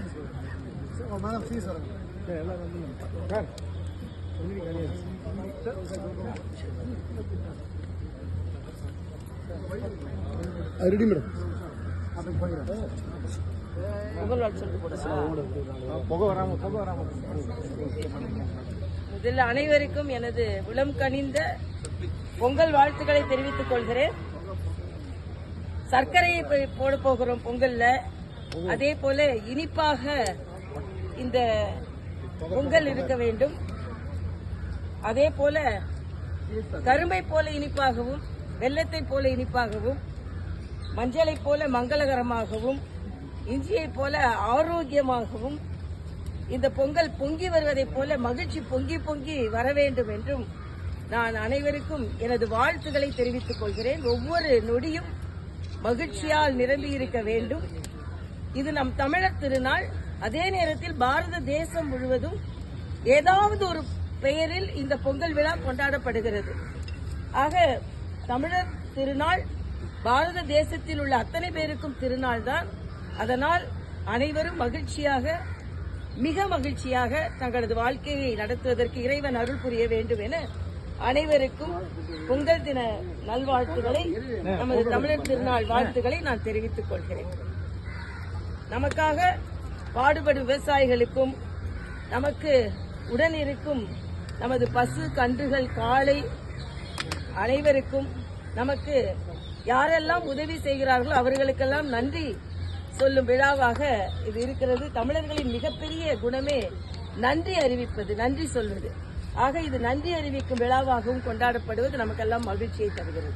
Madam. Fees வரும் எல்லாம் வந்து சார் ரெடி மேடம் இதில் அனைவருக்கும் எனது உளம் கனிந்த பொங்கல் வாழ்த்துக்களை தெரிவித்துக் கொள்கிறேன். சர்க்கரையை போய் போட போகிறோம் பொங்கல்ல. அதே போல இனிப்பாக இந்த பொங்கல் இருக்க வேண்டும். அதே போல கரும்பை போல இனிப்பாகவும் வெள்ளத்தை போல இனிப்பாகவும் மஞ்சளை போல மங்களகரமாகவும் இஞ்சியை போல ஆரோக்கியமாகவும் இந்த பொங்கல் பொங்கி வருவதைப் போல மகிழ்ச்சி பொங்கி பொங்கி வர வேண்டும் என்றும் நான் அனைவருக்கும் எனது வாழ்த்துக்களை தெரிவித்துக் கொள்கிறேன். ஒவ்வொரு நொடியும் மகிழ்ச்சியால் நிரம்பியிருக்க வேண்டும். இது நம் தமிழர் திருநாள். அதே நேரத்தில் பாரத தேசம் முழுவதும் ஏதாவது ஒரு பெயரில் இந்த பொங்கல் விழா கொண்டாடப்படுகிறது. ஆக தமிழர் திருநாள் பாரத தேசத்தில் உள்ள அத்தனை பேருக்கும் திருநாள் தான். அதனால் அனைவரும் மகிழ்ச்சியாக மிக மகிழ்ச்சியாக தங்களது வாழ்க்கையை நடத்துவதற்கு இறைவன் அருள் புரிய வேண்டும் என அனைவருக்கும் பொங்கல் தின நல்வாழ்த்துக்களை நமது தமிழர் திருநாள் வாழ்த்துக்களை நான் தெரிவித்துக் கொள்கிறேன். நமக்காக பாடுபடும் விவசாயிகளுக்கும் நமக்கு உடன் இருக்கும் நமது பசு கன்றுகள் காலை அனைவருக்கும் நமக்கு யாரெல்லாம் உதவி செய்கிறார்களோ அவர்களுக்கெல்லாம் நன்றி சொல்லும் விழாவாக இது இருக்கிறது. தமிழர்களின் மிகப்பெரிய குணமே நன்றி அறிவிப்பது நன்றி சொல்வது. ஆக இது நன்றி அறிவிக்கும் விழாவாகவும் கொண்டாடப்படுவது நமக்கெல்லாம் மகிழ்ச்சியை தருகிறது.